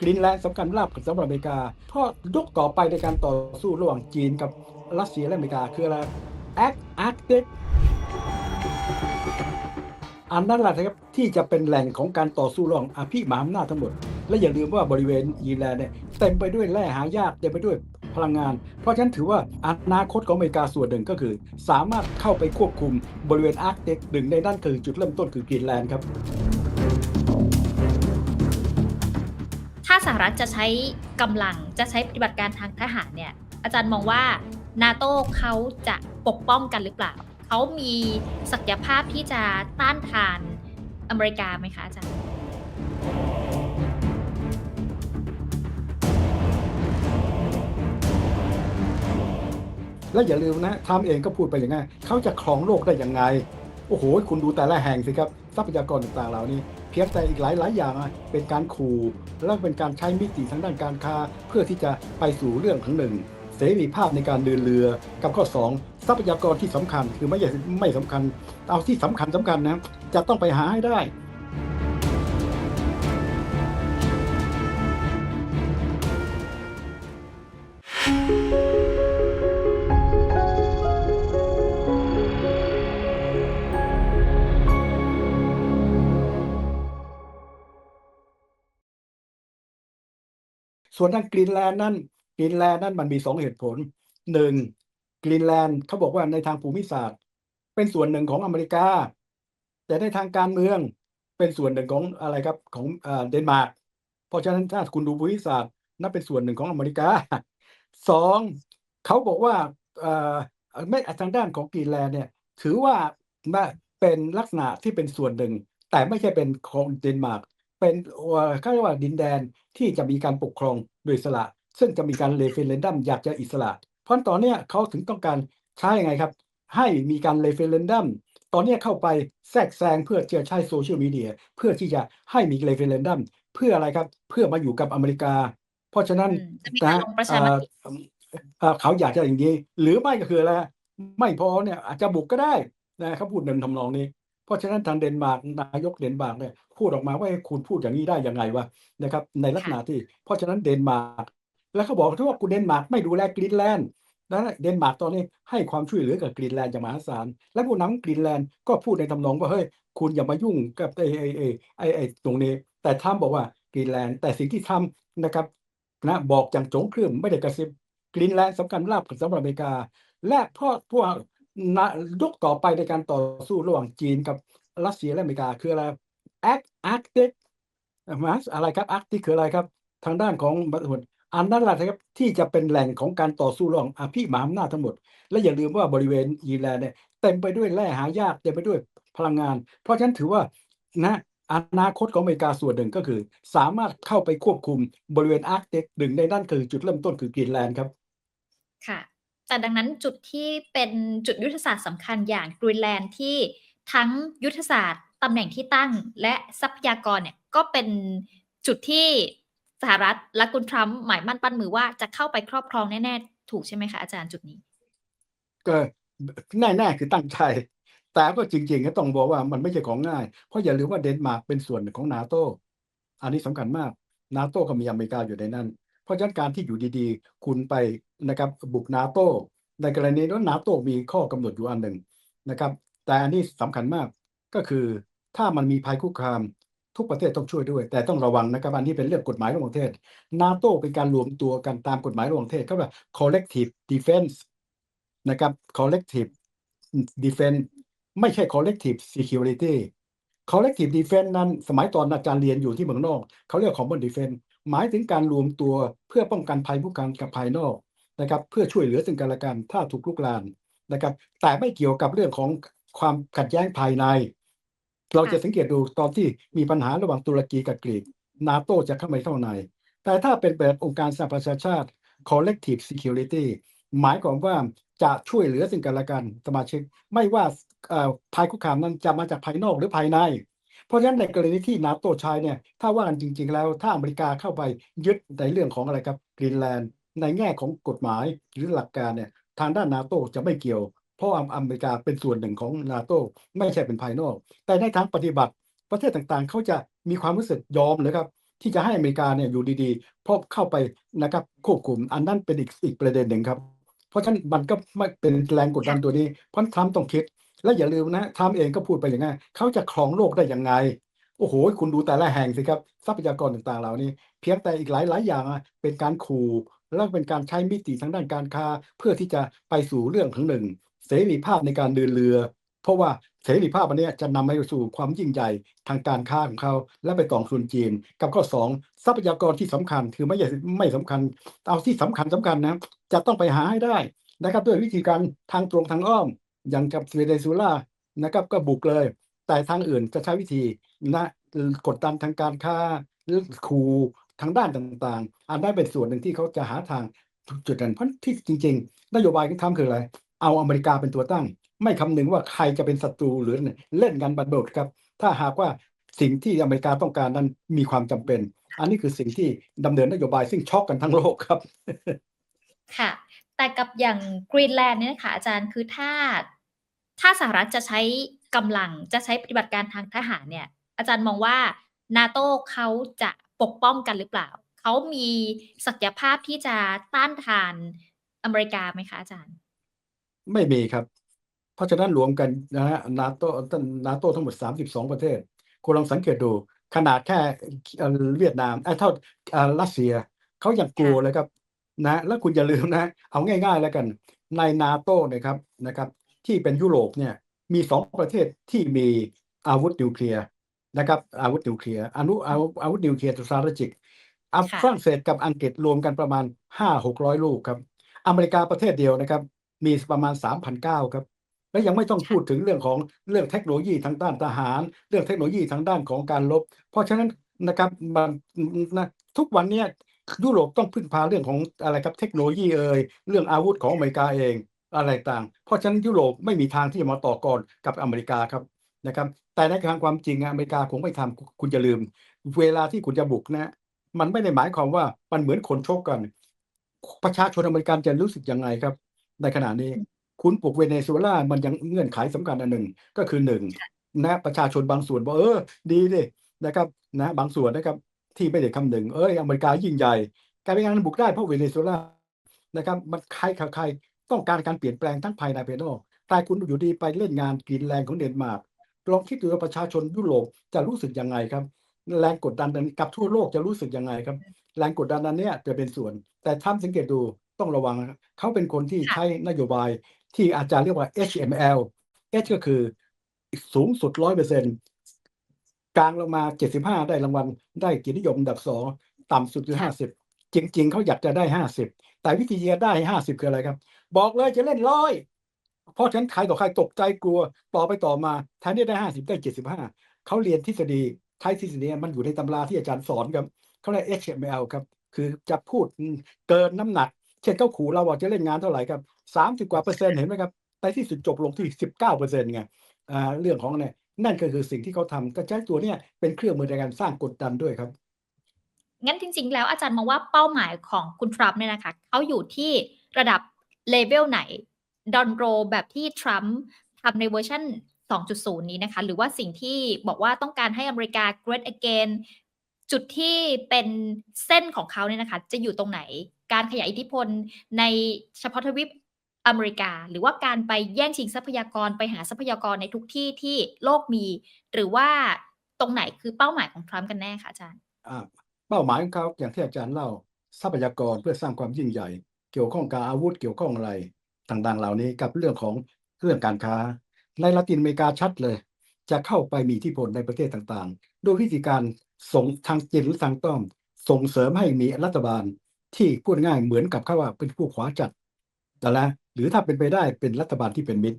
กรีนแลนด์สำคัญลาบสำหรับอเมริกาเพราะยุคต่อไปในการต่อสู้ระหว่างจีนกับรัสเซียและอเมริกาคืออะไรแอคอาร์กติกอันนั้นแหละครับที่จะเป็นแหล่งของการต่อสู้ระหว่างอภิมหาอำนาจทั้งหมด และอย่าลืมว่าบริเวณอีแลนด์เนี่ยเต็มไปด้วยแร่หายากเต็มไปด้วยพลังงาน เพราะฉะนั้นถือว่าอนาคตของอเมริกาส่วนหนึ่งก็คือ สามารถเข้าไปควบคุมบริเวณอาร์กติกหนึ่งในนั้นคือจุดเริ่มต้นคือกรีนแลนด์ครับ สหรัฐจะใช้กำลังจะใช้ปฏิบัติการทางทหารเนี่ย อาจารย์มองว่านาโต้เขาจะปกป้องกันหรือเปล่า เขามีศักยภาพที่จะต้านทานอเมริกาไหมคะอาจารย์และอย่าลืมนะทรัมป์เองก็พูดไปอย่างไงเขาจะครองโลกได้ยังไง โอ้โห คุณดูแต่ละแห่งสิครับ ทรัพยากรต่างๆเหล่านี้ พียงแต่อีกหลายหลายอย่างเป็นการขู่และเป็นการใช้มิติทางด้านการค้า เพื่อที่จะไปสู่เรื่องของหนึ่งเสรีภาพในการเดินเรือกับข้อ 2 ทรัพยากรที่สำคัญคือไม่ใช่ไม่สำคัญ เอาที่สำคัญสำคัญนะจะต้องไปหาให้ได้ ส่วนทางกรีนแลนด์นั่นกรีนแลนด์นั่นมันมีสองเหตุผลหนึ่งกรีนแลนด์เขาบอกว่าในทางภูมิศาสตร์ เป็นส่วนหนึ่งของอเมริกา แต่ในทางการเมืองเป็นส่วนหนึ่งของอะไรครับของเดนมาร์กเพราะฉะนั้นถ้าคุณดูภูมิศาสตร์นั่นเป็นส่วนหนึ่งของอเมริกาสองเขาบอกว่าไม่ทางด้านของกรีนแลนด์เนี่ยถือว่าเป็นลักษณะที่เป็นส่วนหนึ่ง แต่ไม่ใช่เป็นของเดนมาร์ก เป็นเอ่อเขาเรียกว่าดินแดนที่จะมีการปกครองโดยอิสระ ซึ่งจะมีการเลเฟเรนดัมอยากจะอิสระ เพราะตอนเนี้ยเขาถึงต้องการใช้ยังไงครับ ให้มีการเลเฟเรนดัมตอนเนี้ยเข้าไปแทรกแซงเพื่อจะใช้โซเชียลมีเดียเพื่อที่จะให้มีเลเฟเรนดัมเพื่ออะไรครับ เพื่อมาอยู่กับอเมริกา เพราะฉะนั้นอืมจะมีการลงประชามติเอ่อเอ่อเขาอยากจะอย่างนี้ หรือไม่ก็คืออะไรไม่พอเนี่ยอาจจะบุกก็ได้นะเขาพูดเดินทำนองนี้ เพราะฉะนั้นทางเดนมาร์กนายกเดนมาร์กเนี่ยพูดออกมาว่าให้คุณพูดอย่างนี้ได้ยังไงวะนะครับ ในลักษณะที่ เพราะฉะนั้นเดนมาร์กแล้วเขาบอกที่ว่าคุณเดนมาร์กไม่ดูแลกรีนแลนด์นะเดนมาร์กตอนนี้ให้ความช่วยเหลือกับกรีนแลนด์อย่างมหาศาลและผู้นำกรีนแลนด์ก็พูดในทำนองว่าเฮ้ยคุณอย่ามายุ่งกับไอ้ไอ้ไอ้ไอ้ไอ้ตรงนี้ แต่ทรัมบอกว่ากรีนแลนด์แต่สิ่งที่ทำนะครับนะบอกอย่างโจงครึ่มไม่ได้กระซิบกรีนแลนด์สำคัญลาบสำหรับอเมริกา และเพราะพวก ยุคต่อไปในการต่อสู้ระหว่างจีนกับรัสเซียและอเมริกาคืออะไรแอคอาร์ติกมาอะไรครับอาร์ติกคืออะไรครับ ทางด้านของบัตรอันนั้นแหละครับที่จะเป็นแหล่งของการต่อสู้ระหว่างอภิมหาอำนาจทั้งหมด และอย่าลืมว่าบริเวณอีแลนด์เนี่ยเต็มไปด้วยแร่หายากเต็มไปด้วยพลังงาน เพราะฉะนั้นถือว่านะอนาคตของอเมริกาส่วนหนึ่งก็คือ สามารถเข้าไปควบคุมบริเวณอาร์กติกหนึ่งในนั้นคือจุดเริ่มต้นคือกรีนแลนด์ครับ ค่ะ แต่ดังนั้นจุดที่เป็นจุดยุทธศาสตร์สำคัญอย่างกรีนแลนด์ที่ทั้งยุทธศาสตร์ตำแหน่งที่ตั้งและทรัพยากรเนี่ยก็เป็นจุดที่สหรัฐและคุณทรัมป์หมายมั่นปั้นมือว่าจะเข้าไปครอบครองแน่ ๆ ถูกใช่ไหมคะอาจารย์จุดนี้ ก็แน่ๆคือตั้งใจ แต่ก็จริงๆก็ต้องบอกว่ามันไม่ใช่ของง่าย เพราะอย่าลืมว่าเดนมาร์กเป็นส่วนหนึ่งของนาโตอันนี้สำคัญมากนาโตก็มีอเมริกาอยู่ในนั้น เพราะฉะนั้นการที่อยู่ดีๆ คุณไปนะครับบุกนาโตในกรณีนั้นนาโตมีข้อกำหนดอยู่อันหนึ่งนะครับ แต่อันนี้สำคัญมากก็คือถ้ามันมีภัยคุกคามทุกประเทศต้องช่วยด้วย แต่ต้องระวังนะครับอันนี้เป็นเรื่องกฎหมายระหว่างประเทศนาโตเป็นการรวมตัวกันตามกฎหมายระหว่างประเทศเขาเรียก collective defense นะครับ collective defense ไม่ใช่ collective security collective defense นั้นสมัยตอนอาจารย์เรียนอยู่ที่เมืองนอก เขาเรียก common defense หมายถึงการรวมตัวเพื่อป้องกันภัยคุกคามกับภายนอกนะครับ เพื่อช่วยเหลือซึ่งกันและกันถ้าถูกลุกลานนะครับ แต่ไม่เกี่ยวกับเรื่องของความขัดแย้งภายใน เราจะสังเกตดูตอนที่มีปัญหาระหว่างตุรกีกับกรีกนาโตจะเข้าไปเข้าใน แต่ถ้าเป็นแบบองค์การสหประชาชาติ collective security หมายความว่าจะช่วยเหลือซึ่งกันและกันสมาชิก ไม่ว่าภัยคุกคามนั้นจะมาจากภายนอกหรือภายใน เพราะฉะนั้นในกรณีที่นาโตใช้เนี่ยถ้าว่ากันจริง ๆ แล้วถ้าอเมริกาเข้าไปยึดในเรื่องของอะไรครับกรีนแลนด์ในแง่ของกฎหมายหรือหลักการเนี่ยทางด้านนาโตจะไม่เกี่ยว เพราะอเมริกาเป็นส่วนหนึ่งของนาโตไม่ใช่เป็นภายนอก แต่ในทางปฏิบัติประเทศต่างๆ เขาจะมีความรู้สึกยอมเลยครับที่จะให้อเมริกาเนี่ยอยู่ดีๆเพราะเข้าไปนะครับควบคุมอันนั้นเป็นอีกอีกประเด็นหนึ่งครับ เพราะฉะนั้นมันก็ไม่เป็นแรงกดดันตัวนี้เพราะทรัมป์ต้องคิด และอย่าลืมนะทรัมป์เองก็พูดไปอย่างไงเขาจะครองโลกได้ยังไง โอ้โห คุณดูแต่ละแห่งสิครับ ทรัพยากรต่างๆเหล่านี้ เพียงแต่อีกหลายๆอย่างเป็นการขู่แล้วเป็นการใช้มิติทางด้านการค้า เพื่อที่จะไปสู่เรื่องของหนึ่ง เสรีภาพในการเดินเรือ เพราะว่าเสรีภาพอันนี้จะนำไปสู่ความยิ่งใหญ่ทางการค้าของเขา และไปต่อส่วนจีน กับข้อสองทรัพยากรที่สำคัญคือไม่ใช่ไม่สำคัญ เอาที่สำคัญสำคัญนะจะต้องไปหาให้ได้นะครับด้วยวิธีการทางตรงทางอ้อม อย่างกับเวเนซุเอลานะครับก็บุกเลย แต่ทางอื่นจะใช้วิธีนะกดดันทางการค้าหรือขู่ทางด้านต่างๆ อันนั้เป็นส่วนหนึ่งที่เขาจะหาทางจุดนั้นเพราะที่จริง ๆ นโยบายที่ทำคืออะไร เอาอเมริกาเป็นตัวตั้ง ไม่คำนึงว่าใครจะเป็นศัตรูหรือเล่นกันบันโดดครับ ถ้าหากว่าสิ่งที่อเมริกาต้องการนั้นมีความจำเป็น อันนี้คือสิ่งที่ดำเนินนโยบายซึ่งช็อกกันทั้งโลกครับ ค่ะ แต่กับอย่างกรีนแลนด์เนี่ยนะคะอาจารย์คือถ้า ถ้าสหรัฐจะใช้กำลังจะใช้ปฏิบัติการทางทหารเนี่ย อาจารย์มองว่านาโต้เขาจะปกป้องกันหรือเปล่า เขามีศักยภาพที่จะต้านทานอเมริกาไหมคะอาจารย์ ไม่มีครับ เพราะฉะนั้นรวมกันนะฮะนาโต้นาโต้ทั้งหมด 32 ประเทศ คุณลองสังเกตดูขนาดแค่เอ่อเวียดนามไอ้เท่าเอ่อรัสเซียเขายังกลัวเลยครับนะ แล้วคุณอย่าลืมนะ เอาง่าย ๆ แล้วกัน ในนาโต้เนี่ยครับนะครับ ที่เป็นยุโรปเนี่ยมีสองประเทศที่มีอาวุธนิวเคลียร์นะครับอาวุธนิวเคลียร์อนุอาวุธอาวุธนิวเคลียร์สตราเทจิกอะค่ะ ฝรั่งเศสกับอังกฤษรวมกันประมาณ5-600ลูกครับ อเมริกาประเทศเดียวนะครับ มีประมาณ3,900ครับ แล้วยังไม่ต้องพูดถึงเรื่องของเรื่องเทคโนโลยีทางด้านทหาร เรื่องเทคโนโลยีทางด้านของการรบ เพราะฉะนั้นนะครับมันนะทุกวันเนี้ยยุโรปต้องพึ่งพาเรื่องของอะไรครับเทคโนโลยีเอ่ยเรื่องอาวุธของอเมริกาเอง อะไรต่าง เพราะฉะนั้นยุโรปไม่มีทางที่จะมาต่อกรกับอเมริกาครับนะครับ แต่ในทางความจริงอเมริกาคงไม่ทำคุณจะลืม เวลาที่คุณจะบุกนะมันไม่ได้หมายความว่ามันเหมือนคนชกกัน ประชาชนอเมริกันจะรู้สึกยังไงครับ ในขณะนี้คุณปลุกเวเนซุเอลามันยังเงื่อนไขสำคัญอันหนึ่งก็คือหนึ่งนะประชาชนบางส่วนบอกเออดีดินะครับนะบางส่วนนะครับที่ไม่ได้คำหนึ่งเอ้ยอเมริกายิ่งใหญ่ กายเป็นการบุกได้เพราะเวเนซุเอลานะครับ มันใครใคร ต้องการการเปลี่ยนแปลงทั้งภายในภายนอกแต่คุณอยู่ดีไปเล่นงานกรีนแลนด์ของเดนมาร์กลองคิดดูว่าประชาชนยุโรปจะรู้สึกยังไงครับ แรงกดดันนั้นกับทั่วโลกจะรู้สึกยังไงครับ แรงกดดันนั้นเนี่ยจะเป็นส่วน แต่ท่านสังเกตดูต้องระวังครับเขาเป็นคนที่ใช้นโยบายที่อาจารย์เรียกว่า HML H ก็คือสูงสุดร้อยเปอร์เซ็นต์กลางลงมาเจ็ดสิบห้าได้รางวัลได้กินิยมอันดับสองต่ำสุดคือห้าสิบ จริง ๆเขาอยากจะได้ห้าสิบแต่วิธีจะได้ห้าสิบคืออะไรครับ บอกเลยจะเล่นร้อยเพราะฉะนั้นใครต่อใครตกใจกลัวต่อไปต่อมาแทนที่ได้ห้าสิบได้เจ็ดสิบห้าเขาเรียนทฤษฎีใช้ทฤษฎีมันอยู่ในตำราที่อาจารย์สอนครับเขาเรียก HML ครับ คือจะพูดเกินน้ำหนัก เช่นเขาขู่เราว่าจะเล่นงานเท่าไหร่ครับสามสิบกว่าเปอร์เซ็นต์เห็นไหมครับแต่ที่สุดจบลงที่สิบเก้าเปอร์เซ็นต์ไงอ่าเรื่องของเนี่ยนั่นก็คือสิ่งที่เขาทำก็ใช้ตัวเนี้ยเป็นเครื่องมือในการสร้างกดดันด้วยครับ งั้นจริง ๆ แล้วอาจารย์มองว่าเป้าหมายของคุณทรัมป์เนี่ยนะคะเขาอยู่ที่ระดับเลเวลไหนดอนโรแบบที่ทรัมป์ทำในเวอร์ชัน2.0 นี้นะคะ หรือว่าสิ่งที่บอกว่าต้องการให้อเมริกา great again จุดที่เป็นเส้นของเขาเนี่ยนะคะ จะอยู่ตรงไหน การขยายอิทธิพลในเฉพาะทวีปอเมริกา หรือว่าการไปแย่งชิงทรัพยากรไปหาทรัพยากรในทุกที่ที่โลกมี หรือว่าตรงไหนคือเป้าหมายของทรัมป์กันแน่คะอาจารย์ เป้าหมายของเขาอย่างที่อาจารย์เล่าทรัพยากรเพื่อสร้างความยิ่งใหญ่ เกี่ยวข้องกับอาวุธเกี่ยวข้องอะไรต่างๆ เหล่านี้กับเรื่องของเรื่องการค้า ในละตินอเมริกาชัดเลย จะเข้าไปมีทธิพลในประเทศต่างๆ โดยวิธีการส่งทางจิตหรือทางต้อม ส่งเสริมให้มีรัฐบาลที่พูดง่ายเหมือนกับเขาว่าเป็นผู้ขวาจัดแต่ละหรือถ้าเป็นไปได้เป็นรัฐบาลที่เป็นมิตร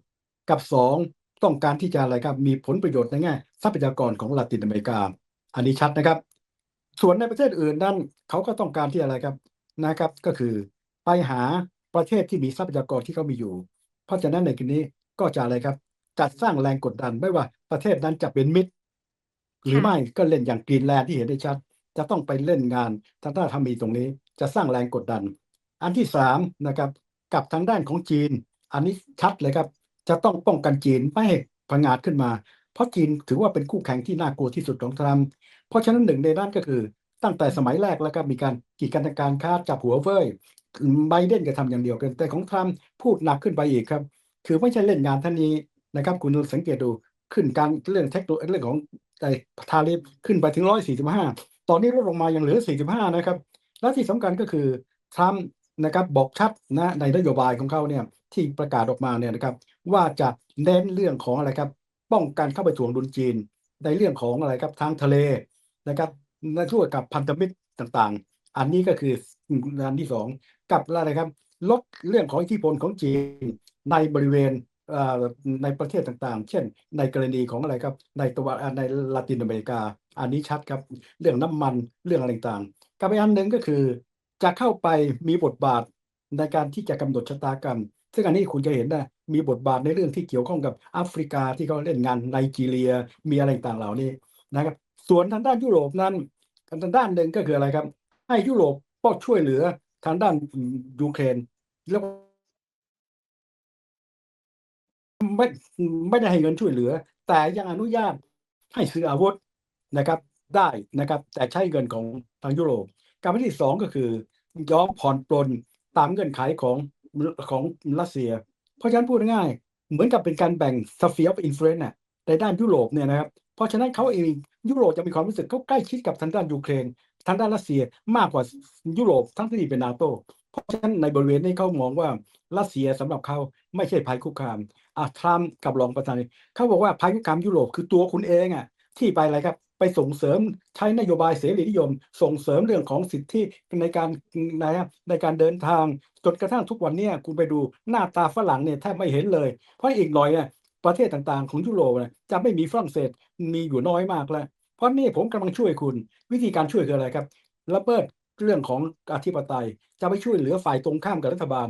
กับสองต้องการที่จะอะไรครับมีผลประโยชน์ในแง่ทรัพยากรของละตินอเมริกา อันนี้ชัดนะครับ ส่วนในประเทศอื่นนั้นเขาก็ต้องการที่อะไรครับนะครับ ก็คือไปหาประเทศที่มีทรัพยากรที่เขามีอยู่ เพราะฉะนั้นในกรณีก็จะอะไรครับจัดสร้างแรงกดดันไม่ว่าประเทศนั้นจะเป็นมิตร หรือไม่ก็เล่นอย่างกรีนแลนด์ที่เห็นได้ชัด จะต้องไปเล่นงานทางด้านทำมีตรงนี้ จะสร้างแรงกดดัน อันที่สามนะครับ กับทางด้านของจีน อันนี้ชัดเลยครับ จะต้องป้องกันจีนไม่ให้ผงาดขึ้นมา เพราะจีนถือว่าเป็นคู่แข่งที่น่ากลัวที่สุดของทรัมป์เพราะฉะนั้นหนึ่งในด้านก็คือตั้งแต่สมัยแรกแล้วก็มีการกีดกันทางการค้าจับหัวเว่ยไบเดนก็ทำอย่างเดียวกัน แต่ของทรัมป์พูดหนักขึ้นไปอีกครับ คือไม่ใช่เล่นงานท่านนี้นะครับ คุณสังเกตดูขึ้นการเรื่องเทคโนเรื่องของไอ้ทาริฟขึ้นไปถึงร้อยสี่สิบห้าตอนนี้ลดลงมายังเหลือสี่สิบห้านะครับ และที่สำคัญก็คือทรัมป์นะครับบอกชัดนะในนโยบายของเขาเนี่ยที่ประกาศออกมาเนี่ยนะครับ ว่าจะเน้นเรื่องของอะไรครับ ป้องกันเข้าไปถ่วงดุลจีน ในเรื่องของอะไรครับทางทะเลนะครับในช่วยกับพันธมิตรต่างๆ อันนี้ก็คืออันที่สองกับอะไรครับ ลดเรื่องของอิทธิพลของจีนในบริเวณอ่อในประเทศต่างๆ เช่น ในกรณีของอะไรครับ ในตะวันในลาตินอเมริกา อันนี้ชัดครับ เรื่องน้ำมันเรื่องอะไรต่างๆกับอีกอันหนึ่งก็คือ จะเข้าไปมีบทบาทในการที่จะกำหนดชะตากรรม ซึ่งอันนี้คุณจะเห็นนะมีบทบาทในเรื่องที่เกี่ยวข้องกับแอฟริกาที่เขาเล่นงานไนจีเรีย มีอะไรต่างเหล่านี้นะครับ ส่วนทางด้านยุโรปนั้นทางด้านหนึ่งก็คืออะไรครับ ให้ยุโรปก็ช่วยเหลือทางด้านยูเครนแล้วไม่ไม่ได้ให้เงินช่วยเหลือ แต่ยังอนุญาตให้ซื้ออาวุธนะครับได้นะครับ แต่ใช้เงินของทางยุโรป การที่สองก็คือยอมผ่อนปลนตามเงื่อนไขของ ของรัสเซีย เพราะฉะนั้นพูดง่ายๆเหมือนกับเป็นการแบ่งสเฟียร์อินฟลูเอนซ์ในด้านยุโรปเนี่ยนะครับ เพราะฉะนั้นเขาเองยุโรปจะมีความรู้สึกเขาใกล้ชิดกับทางด้านยูเครนทางด้านรัสเซียมากกว่ายุโรปทั้งที่เป็นนาโตเพราะฉะนั้นในบริเวณนี้เขามองว่ารัสเซียสำหรับเขาไม่ใช่ภัยคุกคามอะทรัมป์กับรองประธานเขาบอกว่าภัยคุกคามยุโรปคือตัวคุณเองอะที่ไปอะไรครับ ไปส่งเสริมใช้นโยบายเสรีนิยม ส่งเสริมเรื่องของสิทธิในการนะในการเดินทางจนกระทั่งทุกวันนี้คุณไปดูหน้าตาฝรั่งเนี่ยแทบไม่เห็นเลย เพราะอีกหน่อยเนี่ยประเทศต่างๆ ของยุโรปเนี่ยจะไม่มีฝรั่งเศสมีอยู่น้อยมากแล้ว เพราะนี่ผมกำลังช่วยคุณ วิธีการช่วยคืออะไรครับระเบิดเรื่องของอธิปไตย จะไปช่วยเหลือฝ่ายตรงข้ามกับรัฐบาล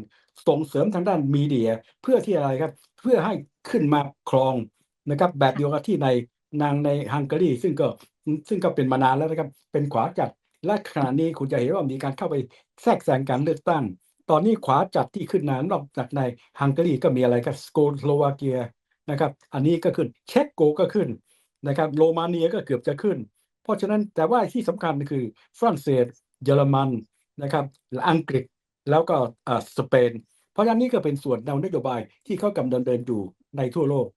ส่งเสริมทางด้านมีเดียเพื่อที่อะไรครับ เพื่อให้ขึ้นมาครองนะครับแบบเดียวกับที่ใน นางในฮังการีซึ่งก็ซึ่งก็เป็นมานานแล้วนะครับ เป็นขวาจัดและขณะนี้คุณจะเห็นว่ามีการเข้าไปแทรกแซงการเลือกตั้ง ตอนนี้ขวาจัดที่ขึ้นนานอกจากในฮังการีก็มีอะไรครับสโกโลวาเกียนะครับ อันนี้ก็ขึ้นเช็กโกก็ขึ้นนะครับโรมาเนียก็เกือบจะขึ้น เพราะฉะนั้นแต่ว่าที่สำคัญคือฝรั่งเศส เยอรมันนะครับอังกฤษแล้วก็สเปน เพราะฉะนั้นนี่ก็เป็นส่วนแนวนโยบายที่เขากำลังเดินอยู่ในทั่วโลก